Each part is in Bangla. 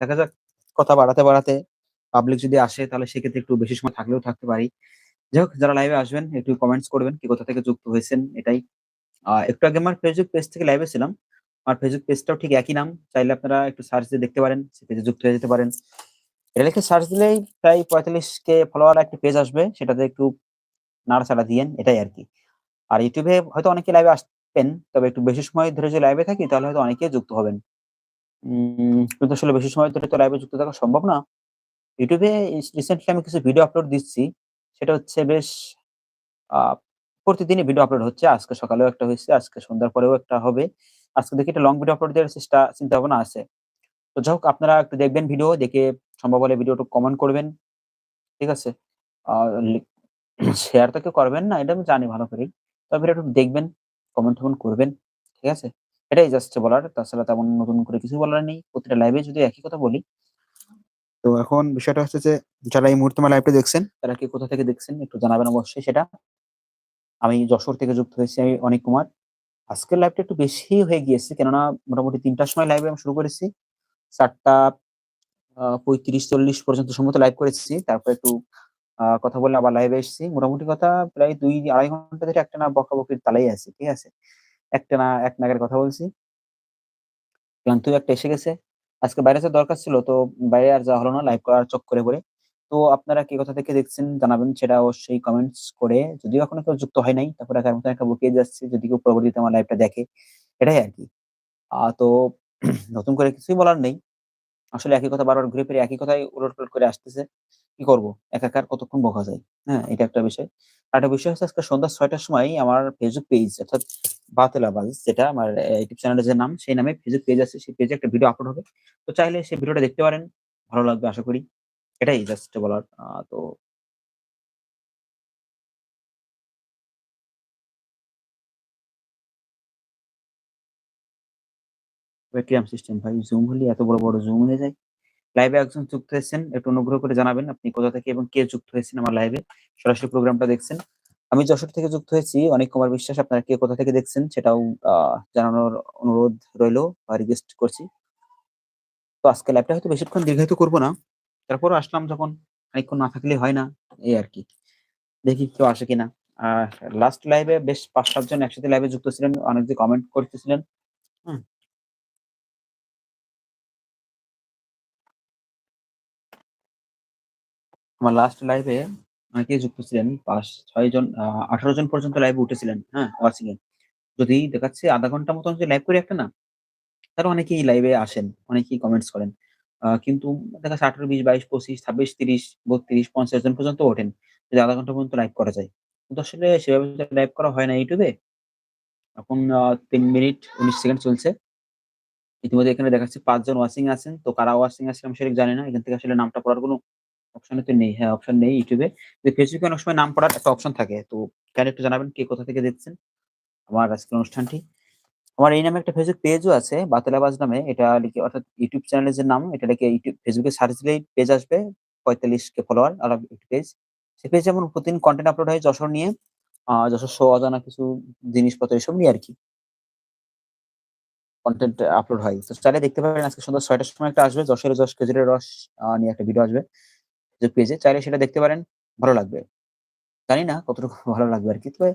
দেখা যাক কথা বাড়াতে, বাড়াতে পাবলিক যদি আসে তাহলে সেক্ষেত্রে একটু বেশি সময় থাকলেও থাকতে পারি। যাই হোক যারা লাইভে আসবেন একটু কমেন্টস করবেন কি কোথা থেকে যুক্ত হয়েছেন এটাই। একটু আগে আমার ফেসবুক পেজ থেকে লাইভে ছিলাম। আমার ফেসবুক পেজটাও ঠিক একই নাম। চাইলে আপনারা একটু সার্চ দিয়ে দেখতে পারেন। সে পেজে যুক্ত হয়ে যেতে পারেন। এটা লিখে সার্চ দিলেই প্রায় ৪৫ কে ফলোয়ার একটা পেজ আসবে। সেটাতে একটু নাড়াচাড়া দিয়েন এটাই আর কি আর এ হয়তো অনেকে লাইভে আসবেন। তবে একটু বেশি সময় ধরে যদি লাইভে থাকি তাহলে হয়তো অনেকেই যুক্ত হবেন। কিন্তু আসলে বেশি সময় ধরে তো লাইভে যুক্ত থাকা সম্ভব না। ইস রিসেন্টলি আমি কিছু ভিডিও আপলোড দিচ্ছি। সেটা হচ্ছে বেশ আ প্রতিদিনই ভিডিও আপলোড হচ্ছে। আজকে সকালেও একটা হইছে, আজকে সন্ধ্যার পরেও একটা হবে। আজকে দেখি একটা লং ভিডিও আপলোড দেওয়ার চেষ্টা চিন্তাভাবনা আছে। তো যাই হোক আপনারা একটু দেখবেন ভিডিও দেখে সম্ভব হলে ভিডিওটা কমেন্ট করবেন। ঠিক আছে? আ লি শেয়ার তো কেউ করবেন না এটা আমি জানি ভালো করেই। তবে একটু দেখবেন, কমেন্ট-টমেন্ট করবেন। ঠিক আছে? এটাই জাস্ট বলার। তাছাড়া তেমন নতুন করে কিছু বলার নেই। প্রতিটা লাইভে যদি একই কথা বলি। তো এখন বিষয়টা হচ্ছে যে যারা এই মুহূর্তে আমার লাইভটা দেখছেন তারা কি কোথা থেকে দেখছেন একটু জানাবেন অবশ্যই সেটা। আমি যশোর থেকে যুক্ত হয়েছি আমি অনিক কুমার। আজকের লাইভটা একটু বেশি হয়ে গিয়েছে। কেননা মোটামুটি ৩ টার সময় লাইভে আমি শুরু করেছি। ৪ টা আ ৩৫-৪০ পর্যন্ত সম্ভবত লাইভ করেছি। তারপর একটু কথা বলে আবার লাইভে এসেছি। মোটামুটি কথা প্রায় ২-২.৫ ঘণ্টা ধরে একটা না বকাবকির তালাই আছে ঠিক আছে? একটানা এক নাগাড়ে কথা বলছি। ক্লান্তিও একটা এসে গেছে। আজকে বাইরে যাওয়ার দরকার ছিল। তো বাইরে আর যাওয়া হলো না লাইভ করার চক্করে পড়ে। তো আপনারা কি কথা থেকে দেখছেন জানাবেন, সেটা অবশ্যই কমেন্টস করে। যদিও এখনও কেউ যুক্ত হয় নাই। তারপরে আগের মতো একটা বুকিয়ে যাচ্ছে, যদি কেউ পরবর্তীতে আমার লাইভটা দেখে। এটাই আরকি। আ, তো নতুন করে কিছুই বলার নেই। আসলে একই কথা বারবার ঘুরে ফিরে একই কথাই উলট-পালট করে আসতেছে। কি করব? একাকার কতক্ষণ বকা যায়? হ্যাঁ? এটা একটা বিষয়। আরেকটা বিষয় হচ্ছে আজকে সন্ধ্যা ছয়টার সময় আমার ফেসবুক পেজ অর্থাৎ বাতেল আবাজ যেটা আমার ইউটিউব চ্যানেলের যে নাম সেই নামে ফেসবুক পেজ আছে। সেই পেজে একটা ভিডিও আপলোড হবে। তো চাইলে সেই ভিডিওটা দেখতে পারেন। ভালো লাগবে আশা করি। এটাই জাস্ট বলার। তো পেটিএম সিস্টেম ভাই জুম হলে এত বড়, বড় জুম হয়ে যায়। লাইভে একজন যুক্ত হয়েছেন। একটু অনুগ্রহ করে জানাবেন আপনি কোথা থেকে এবং কে যুক্ত হয়েছেন আমার লাইভে। সরাসরি প্রোগ্রামটা দেখছেন। আমি যশোর থেকে যুক্ত হয়েছি। অনেক কুমার বিশ্বাস। আপনারা কে কোথা থেকে দেখছেন সেটাও জানানোর অনুরোধ রইল বা রিকোয়েস্ট করছি। তো আজকে লাইভটা হয়তো বেশিক্ষণ দীর্ঘায়িত করব না। তারপরও আসলাম যখন অনেকক্ষণ না থাকলেই হয় না। এই আর কি দেখি কেউ আসে কিনা। আর লাস্ট লাইভে বেশ ৫-৭ জন একসাথে লাইভে যুক্ত ছিলেন। অনেক যে কমেন্ট করতেছিলেন। আমার লাস্ট লাইভে অনেকেই যুক্ত ছিলেন। ৫-৬ জন আ ১৮ জন পর্যন্ত লাইভে উঠেছিলেন। হ্যাঁ? ওয়াচিং এ। যদি দেখাচ্ছে আধা ঘণ্টা মতন যদি লাইভ করি একটা না, তাহলে অনেকেই লাইভে আসেন। অনেকেই কমেন্টস করেন। কিন্তু দেখা যাচ্ছে ১৮, ২০, ২২, ২৫, ২৬, ৩০, ৩২, ৫০ জন পর্যন্ত ওঠেন। যদি আধা ঘণ্টা পর্যন্ত লাইভ করা যায়। কিন্তু আসলে সেভাবে লাইভ করা হয় না এ। এখন ৩ মিনিট ১৯ সেকেন্ড চলছে। ইতিমধ্যে এখানে দেখাচ্ছে ৫ জন ওয়াচিং আছেন। তো কারা ওয়াচিং আছে আমি সঠিক জানি না। এখান থেকে আসলে নামটা পড়ার কোনো অপশন তো নেই। হ্যাঁ, অপশন নেই ইউটিউবে। কিন্তু অনেক সময় নাম পড়ার একটা অপশন থাকে। তো কাইন্ডলি একটু জানাবেন কে কোথা থেকে দেখছেন আমার আজকের অনুষ্ঠানটি। আমার এই নামে একটা ফেসবুক পেজও আছে বাতেল আবাজ নামে। এটা লিখে অর্থাৎ ইউটিউব চ্যানেলের যে নাম এটা লিখে ইউটিউব ফেসবুকে সার্চ দিলেই পেজ আসবে। ৪৫ কে ফলোয়ার আর একটি পেজ। সেই পেজে যেমন প্রতিদিন কন্টেন্ট আপলোড হয় যশোর নিয়ে। যশোর শো অজানা কিছু জিনিসপত্র এসব নিয়ে আর কি কন্টেন্ট আপলোড হয়। তো চাইলে দেখতে পারেন আজকে সন্ধ্যা ৬ টার সময় একটা আসবে। যশোরের যশ খেজুরের রস নিয়ে একটা ভিডিও আসবে। ফেসবুক পেজে। চাইলে সেটা দেখতে পারেন। ভালো লাগবে। জানি না কতটুকু ভালো লাগবে আরকি। তবে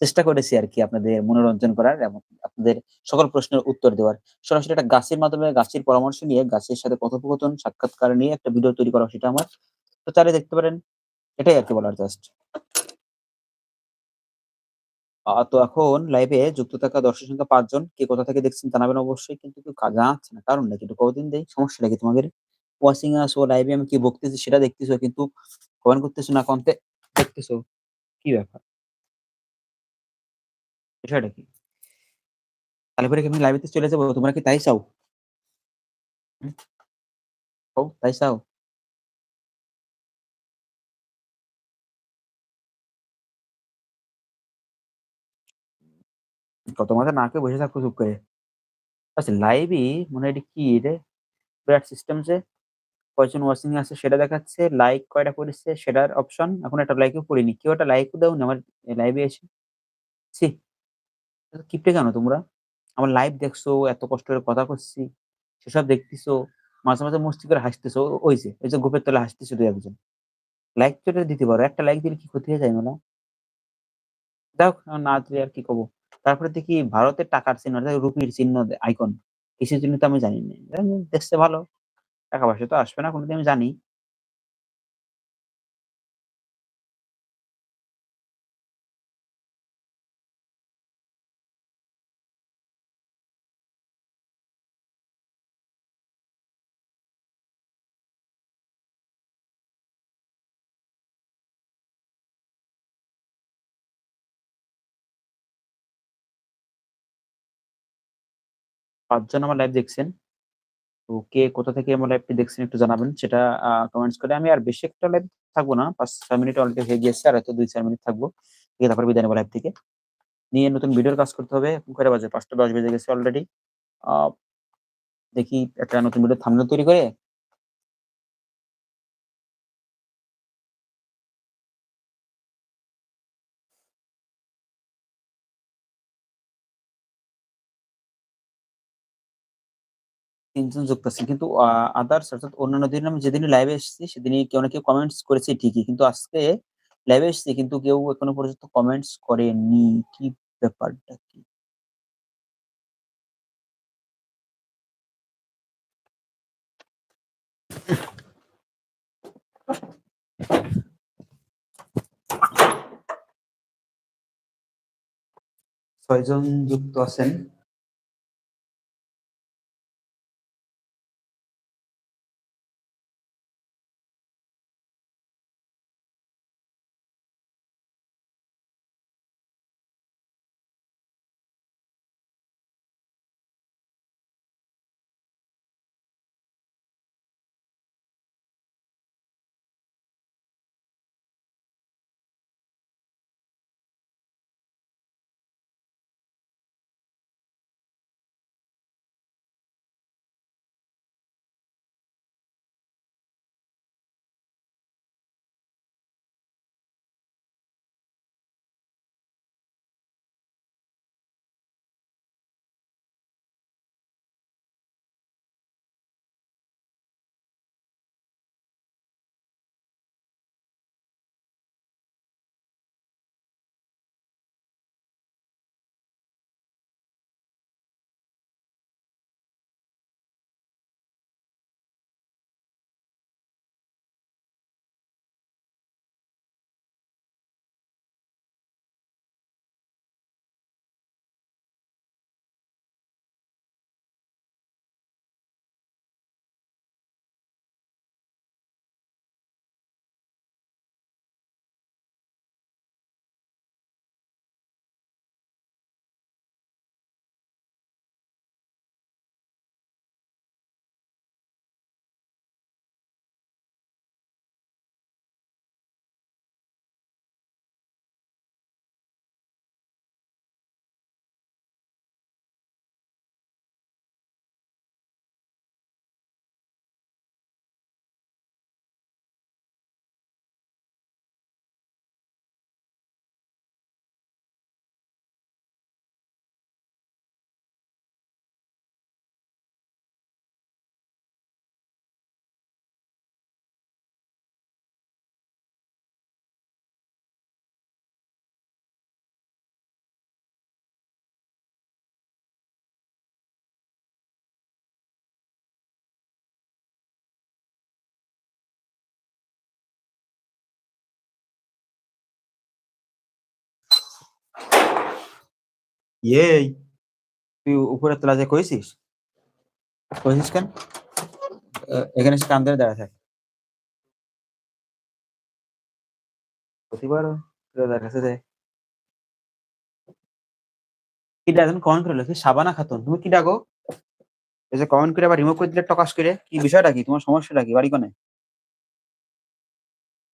চেষ্টা করেছি আর কি আপনাদের মনোরঞ্জন করার এবং আপনাদের সকল প্রশ্নের উত্তর দেওয়ার। সরাসরি একটা গাছের মাধ্যমে গাছের পরামর্শ নিয়ে, গাছের সাথে কথোপকথন, সাক্ষাৎকার নিয়ে একটা ভিডিও তৈরি করা সেটা আমার। তো চাইলে দেখতে পারেন। এটাই আর কি বলার জাস্ট। তো এখন লাইভে যুক্ত থাকা দর্শক সংখ্যা পাঁচজন কে কোথা থেকে দেখছেন জানাবেন অবশ্যই। কিন্তু কেউ কা, জানাচ্ছে না। কারণ কি? একটু কদিন দেই। সমস্যাটা কি তোমাদের? ওয়াচিং এ আছো, লাইভে আমি কি বকতেছি সেটা দেখতেছো কিন্তু কমেন্ট করতেছো না, কন্তে দেখতেছো। কি ব্যাপার? বিষয়টা কি? তাহলে পরে কি আমি লাইভেতে চলে যাব? তোমরা কি তাই চাও? কও তাই চাও? কত মাথা না খেয়ে বসে থাকো চুপ করে। আচ্ছা লাইভই মনে হয় এটা কি রে? বিরাট সিস্টেম যে কয়জন ওয়াচিং আছে সেটা দেখাচ্ছে। লাইক কয়টা পড়েছে সেটার অপশন। এখন একটা লাইকও পড়িনি। কেউ একটা লাইকও দাওনি আমার লাইভে এসে। এত কিপটে কেন তোমরা? আমার লাইভ দেখছ, এত কষ্ট করে কথা কচ্ছি, সেসব দেখতেছো। মাঝে, মাঝে মস্তি করে হাসতেছো ওই যে, ওই যে গোপের তলে হাসতেছে ২-১ লাইক তো দিতে পারো। একটা লাইক দিলে কি ক্ষতি হয়ে যায়? যাই হোক না দিলে আর কি কব। তারপরে দেখি ভারতের টাকার চিহ্ন রুপির চিহ্ন আইকন। কিসের জন্য তো আমি জানি না। দেখতে ভালো। টাকা-পয়সা তো আসবে না কোনদিন আমি জানি। পাঁচজন আমার লাইভ দেখছেন। তো কে কোথা থেকে আমার লাইভটি দেখছেন একটু জানাবেন। সেটা কমেন্টস করে আমি আর বেশি একটা লাইভ থাকব না। ৫-৬ মিনিট অলরেডি হয়ে গিয়েছে। আর হয়তো ২-৪ মিনিট থাকব। দিয়ে তারপরে বিদায় নেব লাইভ থেকে। নিয়ে নতুন ভিডিওর কাজ করতে হবে। কয়টা বাজে? ৫টা ১০ বেজে গেছে অলরেডি। দেখি একটা নতুন ভিডিও থামলে তৈরি করে তিনজন যুক্ত আছেন। কিন্তু আদার্স অর্থাৎ অন্যান্য দিন আমি যেদিনই লাইভে এসেছি, সেদিনই কেউ না কেউ কমেন্টস করেছে ঠিকই। কিন্তু আজকে লাইভে এসেছি, কিন্তু কেউ এখনও পর্যন্ত কমেন্টস করেনি। কি ব্যাপারটা কি? ছয়জন যুক্ত আছেন। এই তুই উপরের তলায় যেয়ে কইছিস? কইছিস কেন? এখানে কান ধরে দাঁড়ায় থাক। প্রতিবার রোজার কাছে যায়। কিডা এখন কমেন্ট করে লেখে শাবানা খাতুন। তুমি কিডা গো? এই যে কমেন্ট করে আবার রিমুভ করে দিলে টকাস করে। কি বিষয়টা কি? তোমার সমস্যাটা কি? বাড়ি কোনে?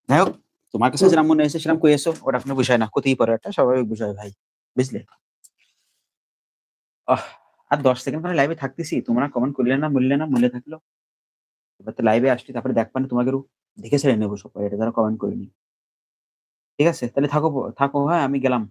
যাই হোক, তোমার কাছে যেরাম মনে হয়েছে সেরাম কইয়েছো। ওটা কোনো বিষয় না। হতেই পারে একটা স্বাভাবিক বিষয় ভাই। বুঝলে? আর ১০ সেকেন্ড পরে লাইভে থাকতেছি। তোমরা কমেন্ট করলে না, মূল্য না, মূল্য থাকল। এবার তো লাইভে আসছি তারপরে দেখবা না তোমাকে দেখে ছেড়ে নেব সবাই এটা যারা কমেন্ট করিনি ঠিক আছে? তাহলে থাকো থাকো হ্যাঁ? আমি গেলাম।